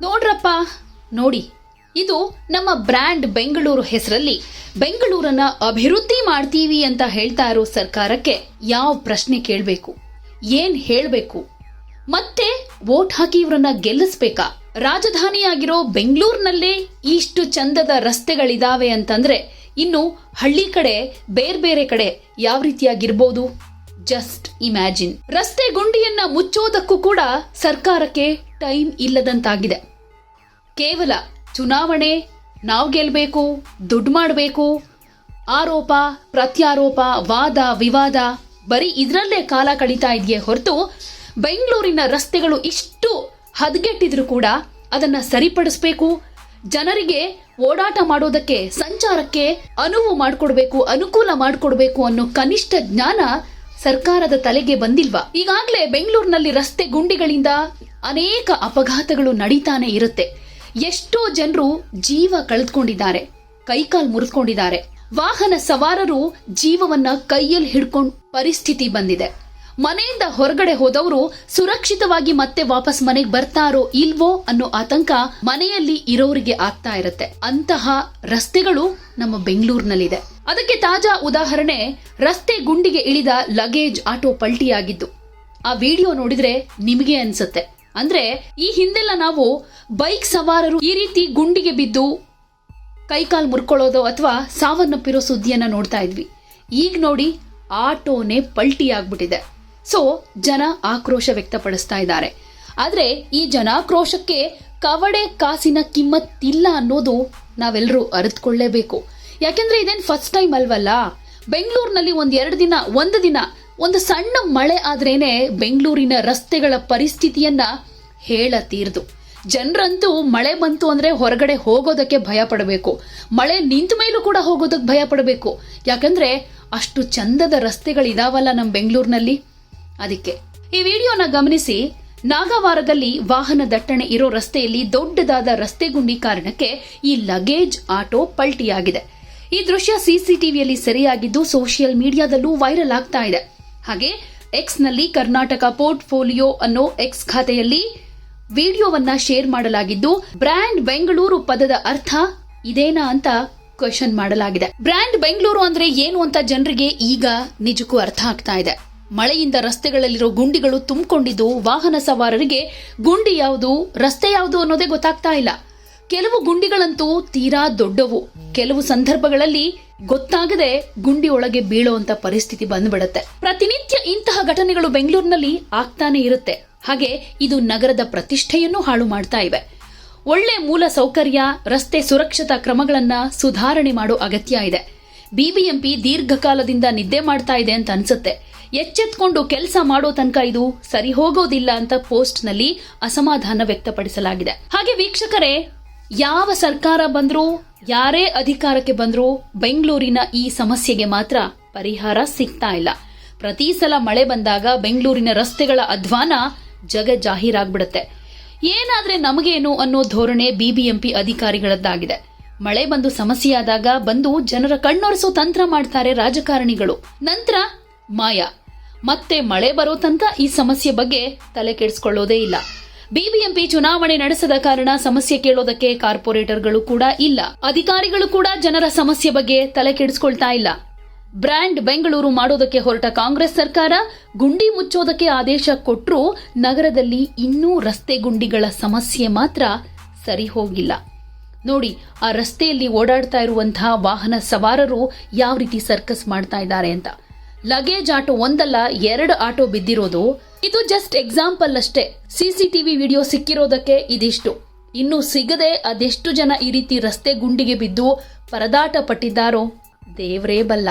ನೋಡ್ರಪ್ಪ. ನೋಡಿ, ಇದು ನಮ್ಮ ಬ್ರ್ಯಾಂಡ್ ಬೆಂಗಳೂರು ಹೆಸರಲ್ಲಿ. ಬೆಂಗಳೂರನ್ನ ಅಭಿವೃದ್ಧಿ ಮಾಡ್ತೀವಿ ಅಂತ ಹೇಳ್ತಾ ಇರೋ ಸರ್ಕಾರಕ್ಕೆ ಯಾವ ಪ್ರಶ್ನೆ ಕೇಳಬೇಕು? ಏನ್ ಹೇಳಬೇಕು? ಮತ್ತೆ ವೋಟ್ ಹಾಕಿ ಇವ್ರನ್ನ ಗೆಲ್ಲಿಸ್ಬೇಕಾ? ರಾಜಧಾನಿಯಾಗಿರೋ ಬೆಂಗಳೂರಿನಲ್ಲೇ ಇಷ್ಟು ಚಂದದ ರಸ್ತೆಗಳಿದಾವೆ ಅಂತಂದ್ರೆ ಇನ್ನು ಹಳ್ಳಿ ಕಡೆ, ಬೇರೆ ಬೇರೆ ಕಡೆ ಯಾವ ರೀತಿಯಾಗಿರ್ಬೋದು? Just imagine. ರಸ್ತೆ ಗುಂಡಿಯನ್ನ ಮುಚ್ಚೋದಕ್ಕೂ ಕೂಡ ಸರ್ಕಾರಕ್ಕೆ ಟೈಮ್ ಇಲ್ಲದಂತಾಗಿದೆ. ಕೇವಲ ಚುನಾವಣೆ, ನಾವು ಗೆಲ್ಲಬೇಕು ದುಡ್ಡು ಮಾಡಬೇಕು, ಆರೋಪ, ಪ್ರತ್ಯಾರೋಪ, ವಾದ, ವಿವಾದ, ಬರೀ ಇದರಲ್ಲೇ ಕಾಲ ಕಳೀತಾ ಇದೆಯೇ ಹೊರತು ಬೆಂಗಳೂರಿನ ರಸ್ತೆಗಳು ಇಷ್ಟು ಹದಗೆಟ್ಟಿದ್ರು ಕೂಡ ಅದನ್ನ ಸರಿಪಡಿಸ್ಬೇಕು, ಜನರಿಗೆ ಓಡಾಟ ಮಾಡೋದಕ್ಕೆ, ಸಂಚಾರಕ್ಕೆ ಅನುವು ಮಾಡಿಕೊಡ್ಬೇಕು, ಅನುಕೂಲ ಮಾಡಿಕೊಡ್ಬೇಕು ಅನ್ನೋ ಕನಿಷ್ಠ ಜ್ಞಾನ ಸರ್ಕಾರದ ತಲೆಗೆ ಬಂದಿಲ್ವಾ? ಈಗಾಗಲೇ ಬೆಂಗಳೂರಿನಲ್ಲಿ ರಸ್ತೆ ಗುಂಡಿಗಳಿಂದ ಅನೇಕ ಅಪಘಾತಗಳು ನಡೀತಾನೆ ಇರುತ್ತೆ. ಎಷ್ಟೋ ಜನರು ಜೀವ ಕಳೆದುಕೊಂಡಿದ್ದಾರೆ, ಕೈಕಾಲ್ ಮುರಿದುಕೊಂಡಿದ್ದಾರೆ. ವಾಹನ ಸವಾರರು ಜೀವವನ್ನ ಕೈಯಲ್ಲಿ ಹಿಡ್ಕೊಂಡ್ ಪರಿಸ್ಥಿತಿ ಬಂದಿದೆ. ಮನೆಯಿಂದ ಹೊರಗಡೆ ಹೋದವರು ಸುರಕ್ಷಿತವಾಗಿ ಮತ್ತೆ ವಾಪಸ್ ಮನೆಗೆ ಬರ್ತಾರೋ ಇಲ್ವೋ ಅನ್ನೋ ಆತಂಕ ಮನೆಯಲ್ಲಿ ಇರೋರಿಗೆ ಆಗ್ತಾ ಇರುತ್ತೆ. ಅಂತಹ ರಸ್ತೆಗಳು ನಮ್ಮ ಬೆಂಗಳೂರಿನಲ್ಲಿದೆ. ಅದಕ್ಕೆ ತಾಜಾ ಉದಾಹರಣೆ, ರಸ್ತೆ ಗುಂಡಿಗೆ ಇಳಿದ ಲಗೇಜ್ ಆಟೋ ಪಲ್ಟಿಯಾಗಿದ್ದು. ಆ ವಿಡಿಯೋ ನೋಡಿದ್ರೆ ನಿಮಗೆ ಅನ್ಸುತ್ತೆ. ಅಂದ್ರೆ ಈ ಹಿಂದೆಲ್ಲ ನಾವು ಬೈಕ್ ಸವಾರರು ಈ ರೀತಿ ಗುಂಡಿಗೆ ಬಿದ್ದು ಕೈಕಾಲು ಮುರ್ಕೊಳ್ಳೋದು ಅಥವಾ ಸಾವನ್ನಪ್ಪಿರೋ ಸುದ್ದಿಯನ್ನ ನೋಡ್ತಾ ಇದ್ವಿ. ಈಗ ನೋಡಿ ಆಟೋನೇ ಪಲ್ಟಿ ಆಗ್ಬಿಟ್ಟಿದೆ ಸೊ ಜನ ಆಕ್ರೋಶ ವ್ಯಕ್ತಪಡಿಸ್ತಾ ಇದ್ದಾರೆ. ಆದ್ರೆ ಈ ಜನಾಕ್ರೋಶಕ್ಕೆ ಕವಡೆ ಕಾಸಿನ ಕಿಮ್ಮತ್ತಿಲ್ಲ ಅನ್ನೋದು ನಾವೆಲ್ಲರೂ ಅರಿತುಕೊಳ್ಳೇಬೇಕು. ಯಾಕೆಂದ್ರೆ ಇದೇನ್ ಫಸ್ಟ್ ಟೈಮ್ ಅಲ್ವಲ್ಲ? ಬೆಂಗಳೂರಿನಲ್ಲಿ ಒಂದು ಎರಡು ದಿನ, ಒಂದು ದಿನ, ಒಂದು ಸಣ್ಣ ಮಳೆ ಆದ್ರೇನೆ ಬೆಂಗಳೂರಿನ ರಸ್ತೆಗಳ ಪರಿಸ್ಥಿತಿಯನ್ನ ಹೇಳ ತೀರ್ದು ಜನರಂತೂ ಮಳೆ ಬಂತು ಅಂದ್ರೆ ಹೊರಗಡೆ ಹೋಗೋದಕ್ಕೆ ಭಯ ಪಡಬೇಕು. ಮಳೆ ನಿಂತ ಮೇಲೂ ಕೂಡ ಹೋಗೋದಕ್ಕೆ ಭಯ ಪಡಬೇಕು. ಯಾಕಂದ್ರೆ ಅಷ್ಟು ಚಂದದ ರಸ್ತೆಗಳಿದಾವಲ್ಲ ನಮ್ಮ ಬೆಂಗಳೂರಿನಲ್ಲಿ? ಅದಕ್ಕೆ. ಈ ವಿಡಿಯೋನ ಗಮನಿಸಿ, ನಾಗವಾರದಲ್ಲಿ ವಾಹನ ದಟ್ಟಣೆ ಇರೋ ರಸ್ತೆಯಲ್ಲಿ ದೊಡ್ಡದಾದ ರಸ್ತೆ ಗುಂಡಿ ಕಾರಣಕ್ಕೆ ಈ ಲಗೇಜ್ ಆಟೋ ಪಲ್ಟಿಯಾಗಿದೆ. ಈ ದೃಶ್ಯ ಸಿಸಿಟಿವಿಯಲ್ಲಿ ಸೆರೆಯಾಗಿದ್ದು ಸೋಷಿಯಲ್ ಮೀಡಿಯಾದಲ್ಲೂ ವೈರಲ್ ಆಗ್ತಾ ಇದೆ. ಹಾಗೆ ಎಕ್ಸ್ನಲ್ಲಿ ಕರ್ನಾಟಕ ಪೋರ್ಟ್ಫೋಲಿಯೋ ಅನ್ನೋ ಎಕ್ಸ್ ಖಾತೆಯಲ್ಲಿ ವಿಡಿಯೋವನ್ನ ಶೇರ್ ಮಾಡಲಾಗಿದ್ದು, ಬ್ರ್ಯಾಂಡ್ ಬೆಂಗಳೂರು ಪದದ ಅರ್ಥ ಇದೇನಾ ಅಂತ ಕ್ವೆಶನ್ ಮಾಡಲಾಗಿದೆ. ಬ್ರ್ಯಾಂಡ್ ಬೆಂಗಳೂರು ಅಂದ್ರೆ ಏನು ಅಂತ ಜನರಿಗೆ ಈಗ ನಿಜಕ್ಕೂ ಅರ್ಥ ಆಗ್ತಾ ಇದೆ. ಮಳೆಯಿಂದ ರಸ್ತೆಗಳಲ್ಲಿರೋ ಗುಂಡಿಗಳು ತುಂಬಿಕೊಂಡಿದ್ದು ವಾಹನ ಸವಾರರಿಗೆ ಗುಂಡಿ ಯಾವುದು, ರಸ್ತೆ ಯಾವುದು ಅನ್ನೋದೇ ಗೊತ್ತಾಗ್ತಾ ಇಲ್ಲ. ಕೆಲವು ಗುಂಡಿಗಳಂತೂ ತೀರಾ ದೊಡ್ಡವು. ಕೆಲವು ಸಂದರ್ಭಗಳಲ್ಲಿ ಗೊತ್ತಾಗದೆ ಗುಂಡಿ ಒಳಗೆ ಬೀಳುವಂತ ಪರಿಸ್ಥಿತಿ ಬಂದ್ಬಿಡುತ್ತೆ. ಪ್ರತಿನಿತ್ಯ ಇಂತಹ ಘಟನೆಗಳು ಬೆಂಗಳೂರಿನಲ್ಲಿ ಆಗ್ತಾನೆ ಇರುತ್ತೆ. ಹಾಗೆ ಇದು ನಗರದ ಪ್ರತಿಷ್ಠೆಯನ್ನು ಹಾಳು ಮಾಡ್ತಾ ಇವೆ. ಒಳ್ಳೆ ಮೂಲ ಸೌಕರ್ಯ, ರಸ್ತೆ ಸುರಕ್ಷತಾ ಕ್ರಮಗಳನ್ನ ಸುಧಾರಣೆ ಮಾಡೋ ಅಗತ್ಯ ಇದೆ. ಬಿಬಿಎಂಪಿ ದೀರ್ಘಕಾಲದಿಂದ ನಿದ್ದೆ ಮಾಡ್ತಾ ಇದೆ ಅಂತ ಅನ್ಸುತ್ತೆ. ಎಚ್ಚೆತ್ಕೊಂಡು ಕೆಲಸ ಮಾಡೋ ತನಕ ಇದು ಸರಿ ಹೋಗೋದಿಲ್ಲ ಅಂತ ಪೋಸ್ಟ್ನಲ್ಲಿ ಅಸಮಾಧಾನ ವ್ಯಕ್ತಪಡಿಸಲಾಗಿದೆ. ಹಾಗೆ ವೀಕ್ಷಕರೇ, ಯಾವ ಸರ್ಕಾರ ಬಂದರೂ, ಯಾರೇ ಅಧಿಕಾರಕ್ಕೆ ಬಂದರೂ ಬೆಂಗಳೂರಿನ ಈ ಸಮಸ್ಯೆಗೆ ಮಾತ್ರ ಪರಿಹಾರ ಸಿಗ್ತಾ ಇಲ್ಲ. ಪ್ರತಿ ಸಲ ಮಳೆ ಬಂದಾಗ ಬೆಂಗಳೂರಿನ ರಸ್ತೆಗಳ ಅಧ್ವಾನ ಜಗ ಜಾಹೀರಾಗ್ಬಿಡುತ್ತೆ. ಏನಾದ್ರೆ ನಮಗೇನು ಅನ್ನೋ ಧೋರಣೆ ಬಿಬಿಎಂಪಿ ಅಧಿಕಾರಿಗಳದ್ದಾಗಿದೆ. ಮಳೆ ಬಂದು ಸಮಸ್ಯೆಯಾದಾಗ ಬಂದು ಜನರ ಕಣ್ಣೊರೆಸೋ ತಂತ್ರ ಮಾಡ್ತಾರೆ ರಾಜಕಾರಣಿಗಳು. ನಂತರ ಮಾಯಾ. ಮತ್ತೆ ಮಳೆ ಬರೋ ತನಕ ಈ ಸಮಸ್ಯೆ ಬಗ್ಗೆ ತಲೆ ಕೆಡಿಸ್ಕೊಳ್ಳೋದೇ ಇಲ್ಲ. ಬಿಬಿಎಂಪಿ ಚುನಾವಣೆ ನಡೆಸದ ಕಾರಣ ಸಮಸ್ಯೆ ಕೇಳೋದಕ್ಕೆ ಕಾರ್ಪೊರೇಟರ್ಗಳು ಕೂಡ ಇಲ್ಲ. ಅಧಿಕಾರಿಗಳು ಕೂಡ ಜನರ ಸಮಸ್ಯೆ ಬಗ್ಗೆ ತಲೆ ಕೆಡಿಸ್ಕೊಳ್ತಾ ಇಲ್ಲ. ಬ್ರ್ಯಾಂಡ್ ಬೆಂಗಳೂರು ಮಾಡೋದಕ್ಕೆ ಹೊರಟ ಕಾಂಗ್ರೆಸ್ ಸರ್ಕಾರ ಗುಂಡಿ ಮುಚ್ಚೋದಕ್ಕೆ ಆದೇಶ ಕೊಟ್ಟರೂ ನಗರದಲ್ಲಿ ಇನ್ನೂ ರಸ್ತೆ ಗುಂಡಿಗಳ ಸಮಸ್ಯೆ ಮಾತ್ರ ಸರಿ ಹೋಗಿಲ್ಲ. ನೋಡಿ, ಆ ರಸ್ತೆಯಲ್ಲಿ ಓಡಾಡ್ತಾ ಇರುವಂತಹ ವಾಹನ ಸವಾರರು ಯಾವ ರೀತಿ ಸರ್ಕಸ್ ಮಾಡ್ತಾ ಇದ್ದಾರೆ ಅಂತ. ಲಗೇಜ್ ಆಟೋ ಒಂದಲ್ಲ, ಎರಡು ಆಟೋ ಬಿದ್ದಿರೋದು. ಇದು ಜಸ್ಟ್ ಎಕ್ಸಾಂಪಲ್ ಅಷ್ಟೇ. ಸಿಸಿಟಿವಿ ವಿಡಿಯೋ ಸಿಕ್ಕಿರೋದಕ್ಕೆ ಇದಿಷ್ಟು. ಇನ್ನು ಸಿಗದೆ ಅದೆಷ್ಟು ಜನ ಈ ರೀತಿ ರಸ್ತೆ ಗುಂಡಿಗೆ ಬಿದ್ದು ಪರದಾಟ ಪಟ್ಟಿದ್ದಾರೋ ದೇವರೇ ಬಲ್ಲ.